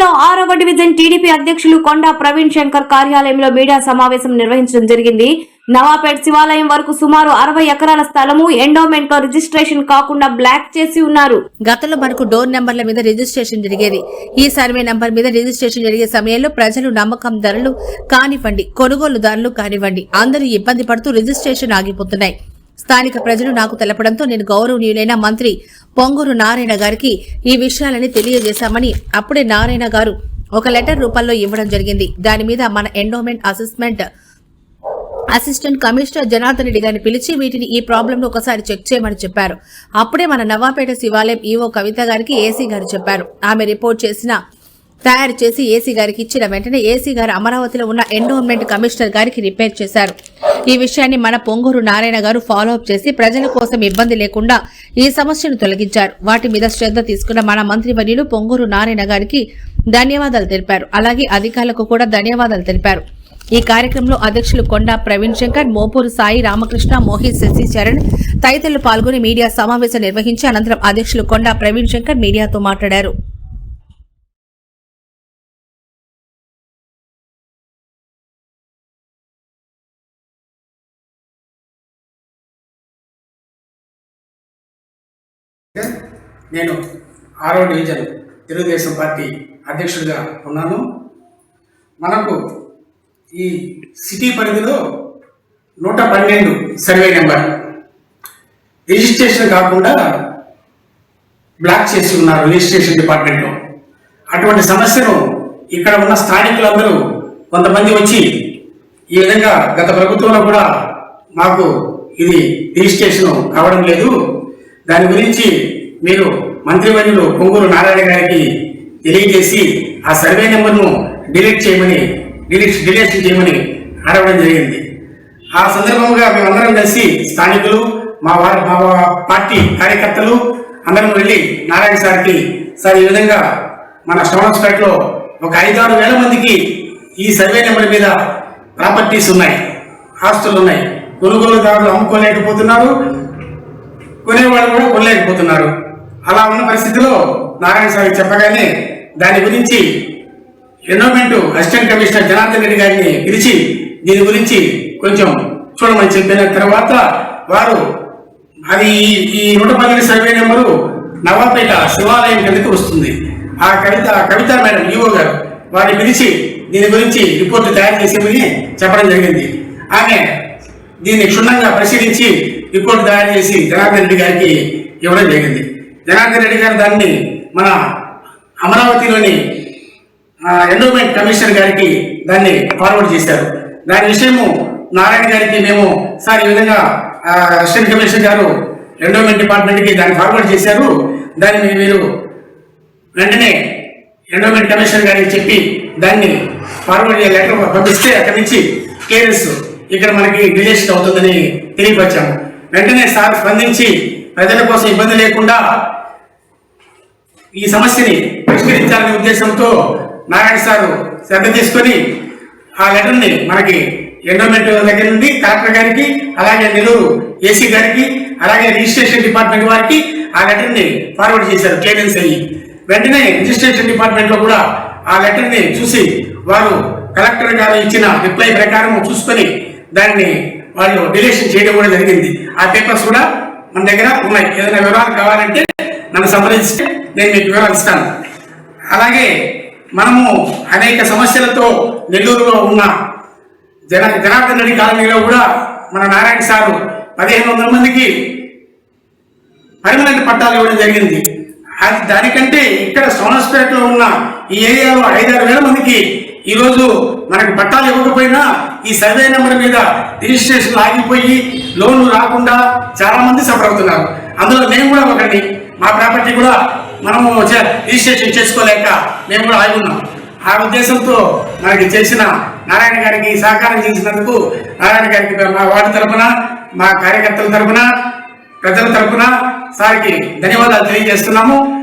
నగరంలో ఆరవ division TDP అధ్యక్షులు కొండా ప్రవీణ్ శంకర్ కార్యాలయంలో మీడియా సమావేశం నిర్వహించడం జరిగింది. నవాపేట్ శివాలయం వరకు సుమారు అరవై ఎకరాల స్థలము ఎండోమెంట్లో రిజిస్ట్రేషన్ కాకుండా బ్లాక్ చేసి ఉన్నారు. గతంలో మనకు డోర్ నెంబర్ల మీద రిజిస్ట్రేషన్ జరిగేది. ఈ సర్వే నెంబర్ మీద రిజిస్ట్రేషన్ జరిగే సమయంలో ప్రజలు నమ్మకం ధరలు కానివ్వండి కొనుగోలుదారులు కానివ్వండి అందరూ ఇబ్బంది పడుతూ రిజిస్ట్రేషన్ ఆగిపోతున్నాయి. స్థానిక ప్రజలు నాకు తెలపడంతో నేను గౌరవనీయులైన మంత్రి పొంగూరు నారాయణ గారికి ఈ విషయాలని తెలియజేశామని అప్పుడే నారాయణ గారు ఒక లెటర్ రూపంలో ఇవ్వడం జరిగింది. దాని మీద మన endowment assessment assistant commissioner Janardhan Reddy గారిని పిలిచి వీటిని ఈ ప్రాబ్లంను ఒకసారి చెక్ చేయమని చెప్పారు. అప్పుడే మన నవాపేట శివాలయం ఈవో కవిత గారికి ఏసీ గారు చెప్పారు. ఆమె రిపోర్ట్ చేసిన తయారు చేసి ఏసీ గారికి ఇచ్చిన వెంటనే ఏసీ గారు అమరావతిలో ఉన్న ఎండోన్మెంట్ కమిషనర్ గారికి రిపేర్ చేశారు. ఈ విషయాన్ని మన పొంగూరు నారాయణ గారు ఫాలోఅప్ చేసి ప్రజల కోసం ఇబ్బంది లేకుండా ఈ సమస్యను తొలగించారు. వాటి మీద శ్రద్ధ తీసుకున్న మన మంత్రివర్యులు పొంగూరు నారాయణ గారికి ధన్యవాదాలు తెలిపారు. అలాగే అధికారులకు కూడా ధన్యవాదాలు తెలిపారు. ఈ కార్యక్రమంలో అధ్యక్షులు కొండా ప్రవీణ్ శంకర్ మోపూరు సాయి రామకృష్ణ మోహిత్ శశి చరణ్ తదితరులు పాల్గొని మీడియా సమావేశం నిర్వహించి అనంతరం అధ్యక్షులు కొండా ప్రవీణ్ శంకర్ మీడియాతో మాట్లాడారు. నేను ఆరో డివిజన్ తెలుగుదేశం పార్టీ అధ్యక్షుడిగా ఉన్నాను. మనకు ఈ సిటీ పరిధిలో నూట పన్నెండు సర్వే నెంబర్ రిజిస్ట్రేషన్ కాకుండా బ్లాక్ చేసి ఉన్నారు రిజిస్ట్రేషన్ డిపార్ట్మెంట్లో అటువంటి సమస్యను ఇక్కడ ఉన్న స్థానికులందరూ కొంతమంది వచ్చి ఈ విధంగా గత ప్రభుత్వంలో కూడా మాకు ఇది రిజిస్ట్రేషన్ కావడం లేదు. దాని గురించి మీరు మంత్రివర్యులు పొంగూరు నారాయణ గారికి తెలియజేసి ఆ సర్వే నెంబర్ను డిలీట్ చేయమని డిలీట్ డిలీషన్ చేయమని అడగడం జరిగింది. ఆ సందర్భంగా మేమందరం కలిసి స్థానికులు మా వారి మా పార్టీ కార్యకర్తలు అందరం వెళ్ళి నారాయణ సార్కి సార్ ఈ విధంగా మన శ్రవణస్పేటలో ఒక ఐదారు వేల మందికి ఈ సర్వే నెంబర్ మీద ప్రాపర్టీస్ ఉన్నాయి ఆస్తులు ఉన్నాయి కొనుగోలుదారులు అమ్ముకోలేకపోతున్నారు కొనేవాళ్ళు కూడా కొనలేకపోతున్నారు అలా ఉన్న పరిస్థితిలో నారాయణ స్వామి చెప్పగానే దాని గురించి endowment assistant commissioner Janardhan Reddy గారిని పిలిచి దీని గురించి కొంచెం చూడమని చెప్పిన తర్వాత వారు అది ఈ- నూట పదిహేను సర్వే నెంబరు నవాపేట శివాలయం కిందకి వస్తుంది. ఆ కవిత కవిత మేడం ఈఓ గారు వారిని పిలిచి దీని గురించి రిపోర్టు తయారు చేసేమని చెప్పడం జరిగింది. ఆమె దీన్ని క్షుణ్ణంగా పరిశీలించి రిపోర్ట్ తయారు చేసి జనార్దన్ రెడ్డి గారికి ఇవ్వడం జరిగింది. జనార్దన్ రెడ్డి గారు దాన్ని మన అమరావతిలోని ఎండోమెంట్ కమిషనర్ గారికి దాన్ని ఫార్వర్డ్ చేశారు. దాని విషయము నారాయణ గారికి మేము సార్ ఈ విధంగా అసిస్టెంట్ కమిషనర్ గారు ఎండోమెంట్ డిపార్ట్మెంట్కి దాన్ని ఫార్వర్డ్ చేశారు. దాన్ని మీరు వెంటనే ఎండోమెంట్ కమిషనర్ గారికి చెప్పి దాన్ని ఫార్వర్డ్ లెటర్ పంపిస్తే అక్కడి నుంచి క్లియరెన్స్ ఇక్కడ మనకి రిజిస్టర్ అవుతుందని తెలియపరిచాము. వెంటనే సార్ స్పందించి ప్రజల కోసం ఇబ్బంది లేకుండా ఈ సమస్యని పరిష్కరించాలనే ఉద్దేశంతో నారాయణ సారు శ్రద్ధ తీసుకొని ఆ లెటర్ని మనకి ఎండోమెంట్ దగ్గర నుండి కలెక్టర్ గారికి అలాగే నెల్లూరు ఏసీ గారికి అలాగే రిజిస్ట్రేషన్ డిపార్ట్మెంట్ వారికి ఆ లెటర్ని ఫార్వర్డ్ చేశారు క్లియరెన్స్ అయ్యి. వెంటనే రిజిస్ట్రేషన్ డిపార్ట్మెంట్లో కూడా ఆ లెటర్ని చూసి వారు కలెక్టర్ గారు ఇచ్చిన రిప్లై ప్రకారం చూసుకొని దాన్ని వాళ్ళు డిలీషన్ చేయడం కూడా జరిగింది. ఆ పేపర్స్ కూడా మన దగ్గర ఉన్నాయి. ఏదైనా వివరాలు కావాలంటే నన్ను సంప్రదిస్తే నేను మీకు వివరాలు ఇస్తాను. అలాగే మనము అనేక సమస్యలతో నెల్లూరులో ఉన్న జన జనార్దన్ రెడ్డి కాలనీలో కూడా మన నారాయణ సారు పదిహేను వందల మందికి పర్మనెంట్ పట్టాలు ఇవ్వడం జరిగింది. అది దానికంటే ఇక్కడ సోనస్పేటలో ఉన్న ఈ ఏరియాలో ఐదారు వేల మందికి ఈరోజు మనకి పట్టాలు ఇవ్వకపోయినా ఈ సర్వే నెంబర్ మీద రిజిస్ట్రేషన్ ఆగిపోయి లోన్లు రాకుండా చాలా మంది సఫర్ అవుతున్నారు. అందులో మేము కూడా ఒకటి మా ప్రాపర్టీ కూడా మనము చే- రిజిస్ట్రేషన్ చేసుకోలేక మేము కూడా ఆగి ఉన్నాం. ఆ ఉద్దేశంతో మనకి చేసిన నారాయణ గారికి సహకారం చేసినందుకు నారాయణ గారికి మా వార్డు తరపున మా కార్యకర్తల తరపున ప్రజల తరపున సార్కి ధన్యవాదాలు తెలియజేస్తున్నాము.